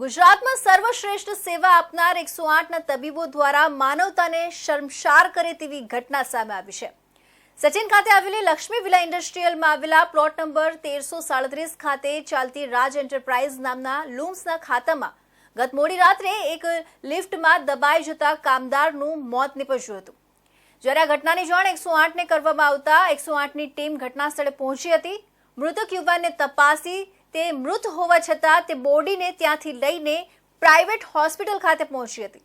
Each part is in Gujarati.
ગુજરાતમાં સર્વશ્રેષ્ઠ સેવા આપનાર એકસો આઠના તબીબો દ્વારા માનવતાને શર્મશાર કરે તેવી ઘટના સામે આવી છે. સચિન ખાતે આવેલી લક્ષ્મી વિલા ઇન્ડસ્ટ્રીયલમાં આવેલા પ્લોટ નંબર તેરસો સાડત્રીસ ખાતે ચાલતી રાજ એન્ટરપ્રાઇઝ નામના લૂમ્સના ખાતામાં ગત મોડી રાત્રે એક લિફ્ટમાં દબાઈ જતા કામદારનું મોત નીપજ્યું હતું. જ્યારે આ ઘટનાની જાણ એકસો આઠને કરવામાં આવતા એકસો આઠની ટીમ ઘટના સ્થળે પહોંચી હતી. મૃતક યુવાનને તપાસી તે મૃત હોવા છતાં તે બોડીને ત્યાંથી લઈને પ્રાઇવેટ હોસ્પિટલ ખાતે પહોંચી હતી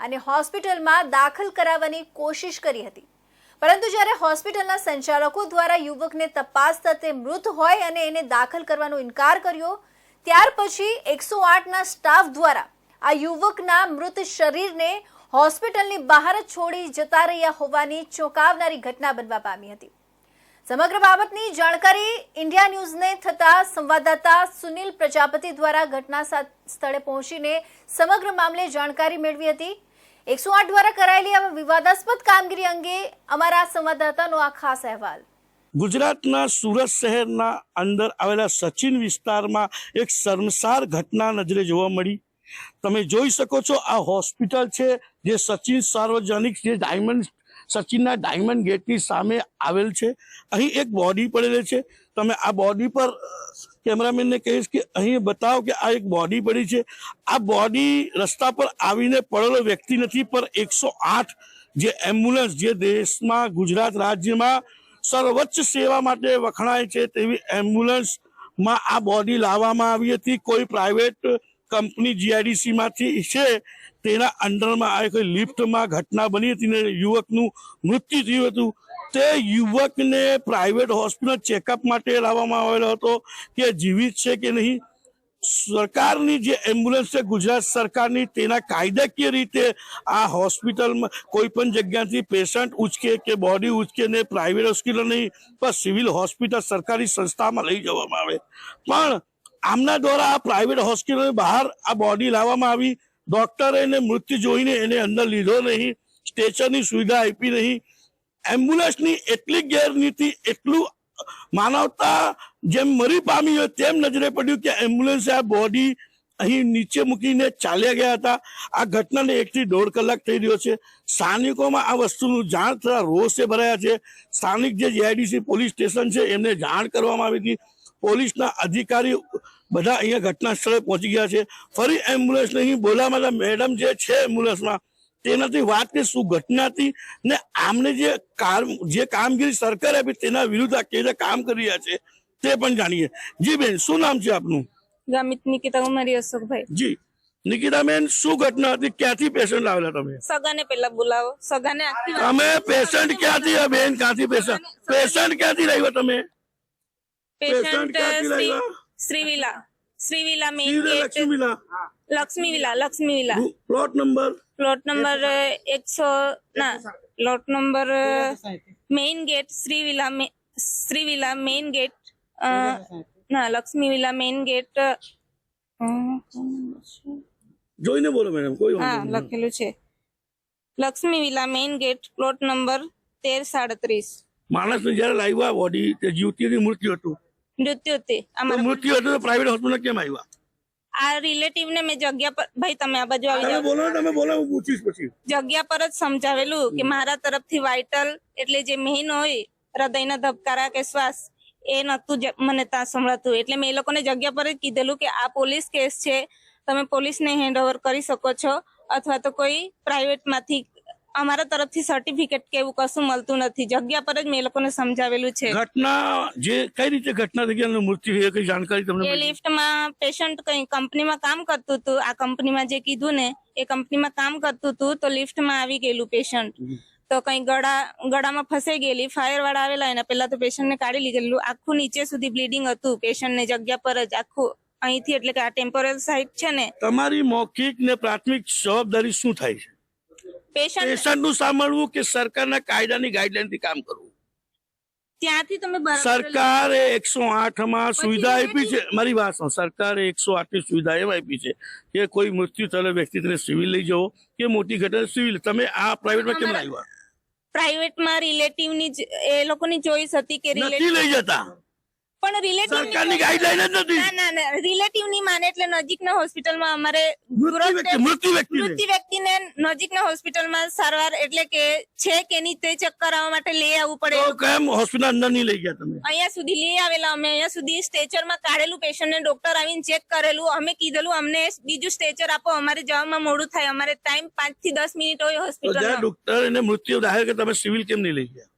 અને હોસ્પિટલમાં દાખલ કરાવવાની કોશિશ કરી હતી. પરંતુ જ્યારે હોસ્પિટલના સંચાલકો દ્વારા યુવકને તપાસતા તે મૃત હોય અને એને દાખલ કરવાનો ઇનકાર કર્યો, ત્યાર પછી એકસો આઠના સ્ટાફ દ્વારા આ યુવકના મૃત શરીરને હોસ્પિટલની બહાર છોડી જતા રહ્યા હોવાની ચોંકાવનારી ઘટના બનવા પામી હતી. સમગ્ર બાબતની જાણકારી ઇન્ડિયા ન્યૂઝને થતા સંવાદદાતા સુનિલ પ્રજાપતિ દ્વારા ઘટના સ્થળે પહોંચીને સમગ્ર મામલે જાણકારી મેળવી હતી. એકસો આઠ દ્વારા કરાયેલી આ વિવાદાસ્પદ કામગીરી અંગે અમારા સંવાદદાતાનો આ ખાસ અહેવાલ. ગુજરાતના સુરત શહેરના અંદર આવેલા સચિન વિસ્તારમાં એક શર્મસાર ઘટના નજરે જોવા મળી. તમે જોઈ શકો છો આ હોસ્પિટલ છે, જે સચિન સાર્વજનિક જે ડાયમંડ સચિનના ડાયમંડ ગેટની સામે આવેલ છે. અહીં એક બોડી પડેલી છે. તમે આ બોડી પર કેમેરામેનને કહીશ કે અહીં બતાવો કે આ એક બોડી પડી છે. આ બોડી રસ્તા પર આવીને પડેલો વ્યક્તિ નથી, પણ એકસો જે એમ્બ્યુલન્સ જે દેશમાં, ગુજરાત રાજ્યમાં સર્વોચ્ચ સેવા માટે વખણાય છે, તેવી એમ્બ્યુલન્સમાં આ બોડી લાવવામાં આવી હતી. કોઈ પ્રાઇવેટ કંપની જીઆઈડીસીમાંથી છે. તેના અંડરમાં આ કોઈ લિફ્ટમાં ઘટના બની હતી ને યુવકનું મૃત્યુ થયું હતું, તે યુવકને પ્રાઇવેટ હોસ્પિટલ ચેકઅપ માટે લાવવામાં આવેલો હતો કે જીવિત છે કે નહીં? સરકારની જે એમ્બ્યુલન્સ છે, ગુજરાત સરકારની તેના કાયદાકીય રીતે આ હોસ્પિટલમાં કોઈ પણ જગ્યાથી પેશન્ટ ઉચકે કે બોડી ઉચકે ને પ્રાઇવેટ હોસ્પિટલ નહીં, પણ સિવિલ હોસ્પિટલ સરકારી સંસ્થામાં લઈ જવામાં આવે. પણ આમના દ્વારા આ પ્રાઇવેટ હોસ્પિટલ બહાર આ બોડી લાવવામાં આવી ડોક્ટરે એને મૃત્યુ જોઈને એને અંદર લીધો નહીં, સ્ટેશનની સુવિધા આપી નહીં. એમ્બ્યુલન્સની એટલી ગેરનીતિ, એટલું માનવતા જેમ મરી પામી હોય તેમ નજરે પડ્યું કે એમ્બ્યુલન્સ આ બોડી અહીં નીચે મૂકીને ચાલ્યા ગયા હતા. આ ઘટનાને એકથી દોઢ કલાક થઈ રહ્યો છે. સ્થાનિકોમાં આ વસ્તુનું જાણ થતા રોષે ભરાયા છે. સ્થાનિક જે જીઆઈડીસી પોલીસ સ્ટેશન છે, એમને જાણ કરવામાં આવી હતી. પોલીસના અધિકારી બધા અહીંયા ઘટના સ્થળે પહોંચી ગયા છે. ફરી એમ્બ્યુલન્સ નહીં બોલાવેલા મેડમ જે છે એમ્બ્યુલન્સમાં તેનાથી વાત કે શું ઘટના હતી ને આમને જે કામ જે કામગીરી સરકારે આપી તેના વિરુદ્ધ આ કેવી કામ કરી રહ્યા છે તે પણ જાણીએ. જી બેન શું નામ છે આપનું? ગામિત નિકિતા કુમારી અશોકભાઈ. જી. નિકિતાબેન શું ઘટના હતી? ક્યાંથી પેશન્ટ લાવેલા તમે? સગાને પેલા બોલાવો. સગાને તમે પેશન્ટ ક્યાંથી બેન? ક્યાંથી પેશન્ટ પેશન્ટ ક્યાંથી લાવ્યા તમે? Patient Shri Shrivilla Shrivilla main gate Lakshmi villa Lakshmi villa plot number plot number એકસો ના plot number main gate Shrivilla મે- શ્રીવિલા મેઇન ગેટ ના લક્ષ્મી વિલા મેઇન ગેટ જોઈને બોલો મેડમ કોઈ હા લખેલું છે Lakshmi villa main gate plot number તેર સાડત્રીસ માણસને જયારે લાવ્યા બોડી તે જીવતીની મૃત્યુ હતું મૃત્યુ હતી અમારું મૃત્યુ હતું તો પ્રાઇવેટ હોસ્પિટલ કેમ આવ્યા? આ રિલેટિવ ને મેં જગ્યા પર ભાઈ તમે આ બાજુ આવી જાઓ. બોલો તમે બોલો હું પૂછીશ પછી. જગ્યા પર જ સમજાવેલું કે મારા તરફથી વાઇટલ એટલે જે મેઇન હોય હૃદયના ધબકારા કે શ્વાસ એ નતું મને ત્યાં સંભળાતું. એટલે મેં એ લોકોને જગ્યા પર જ કીધેલું કે આ પોલીસ કેસ છે તમે પોલીસને હેન્ડ ઓવર કરી શકો છો અથવા તો કોઈ પ્રાઇવેટમાંથી અમારા તરફથી સર્ટિફિકેટ કે એવું કશું મળતું નથી. જગ્યા પર જ મેં એ લોકોને સમજાવેલું છે. ઘટના જે કઈ રીતે ઘટના થઈ ગઈ મૃત્યુ થઈ કઈ જાણકારી તમને એ લિફ્ટમાં પેશન્ટ કઈ કંપનીમાં કામ કરતું હતું. આ કંપનીમાં જે કીધું ને એ કંપનીમાં કામ કરતું હતું તો લિફ્ટમાં આવી ગયેલું પેશન્ટ તો કઈ ગળા ગળામાં ફસાઈ ગયેલી ફાયર વાળા આવેલા એના પહેલા તો પેશન્ટને કાઢી લીધેલું. આખું નીચે સુધી બ્લીડિંગ હતું. પેશન્ટને જગ્યા પર જ આખું અહીંથી એટલે કે આ ટેમ્પોરલ સાઇટ છે ને. તમારી મૌખિક ને પ્રાથમિક જવાબદારી શું થાય છે? પેશન્ટ પેશન્ટનું સાંભળવું કે સરકારના કાયદાની ગાઈડલાઈનથી કામ કરવું? ત્યાંથી તમે સરકારે એકસો આઠમાં સુવિધા આપી છે. મારી વાત. સરકારે એકસો આઠની સુવિધા એમ આપી છે કે કોઈ મૃત્યુ થયેલા વ્યક્તિ સિવિલ લઈ જવો કે મોટી ઘટના સિવિલ. તમે આ પ્રાઇવેટમાં કેમ પ્રાઇવેટમાં રિલેટિવની ની એ લોકોની ચોઈસ હતી કે રિલેટિવ લઈ જતા. પણ રિલેટિવ સરકારની ગાઈડલાઈન જ નથી. ના ના રિલેટિવની માને એટલે નજીકના હોસ્પિટલમાં અમારે મૃત્યુ વ્યક્તિ મૃત્યુ વ્યક્તિ મૃત્યુ વ્યક્તિને નજીકના હોસ્પિટલમાં સારવાર એટલે કે છે કે નહીં તે ચેક કરાવવા માટે લઈ આવવું પડે. તો કેમ હોસ્પિટલ અંદર નહીં લઈ ગયા તમે? અહીંયા સુધી લઈ આવેલા અમે. અહીંયા સુધી સ્ટેચરમાં કાઢેલું પેશન્ટને ડોક્ટર આવીને ચેક કરેલું. અમે કીધેલું અમને બીજું સ્ટેચર આપો. અમારે જવામાં મોડું થાય. અમારે ટાઈમ પાંચથી દસ મિનિટ હોય હોસ્પિટલ ડોક્ટર એને મૃત્યુ જાહેર કે તમે સિવિલ કેમ નહીં લઈ ગયા?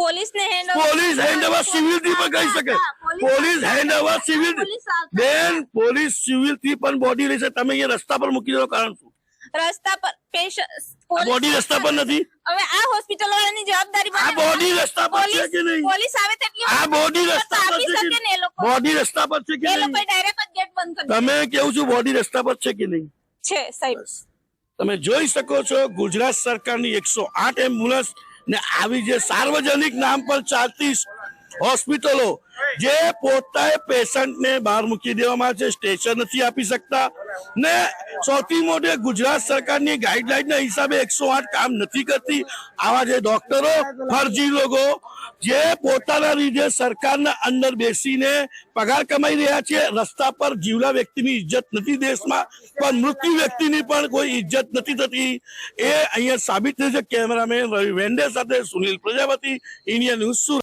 પોલીસને હેન્ડ પોલીસ હેન્ડ ઓવર સિવિલથી પણ કહી શકે. Police hand over civil. બેન પોલીસ સિવિલથી પણ બોડી લઈ શકે તમે અહીંયા રસ્તા પર મૂકી દો કારણ શું? રસ્તા પર પેશન્ટ બોડી રસ્તા પર નથી. હવે આ હોસ્પિટલ વાળાની જવાબદારી આ બોડી રસ્તા પર છે કે નહીં? પોલીસ આવે તેટલી આ બોડી રસ્તા પર છે કે નહીં બોડી રસ્તા પર છે કે એ લોકો ડાયરેક્ટ ગેટ બંધ કરી તમે કેવું છું? બોડી રસ્તા પર છે કે નહીં? છે સાહેબ. તમે જોઈ શકો છો ગુજરાત સરકારની એકસો આઠ એમ્બ્યુલન્સ ને આવી જે સાર્વજનિક નામ પર ચાલતી હોસ્પિટલો, જે પોતાએ પેશન્ટને બહાર મૂકી દેવામાં છે, સ્ટેશન નથી આપી શકતા. ને સૌથી મોટી ગુજરાત સરકારની ગાઈડલાઈનના હિસાબે એકસો કામ નથી કરતી. આવા જે ડોક્ટરો, ફરજી લોકો, જે પોતાના લીધે સરકારના અંદર બેસીને પગાર કમાઈ રહ્યા છે, રસ્તા પર જીવલા વ્યક્તિની ઇજ્જત નથી દેશમાં, પણ મૃત્યુ વ્યક્તિની પણ કોઈ ઇજ્જત નથી થતી. એ અહીંયા સાબિત થયું છે કેમેરામેન રવિ વેન્ડે સાથે સુનિલ પ્રજાપતિ, ઇન્ડિયા ન્યૂઝ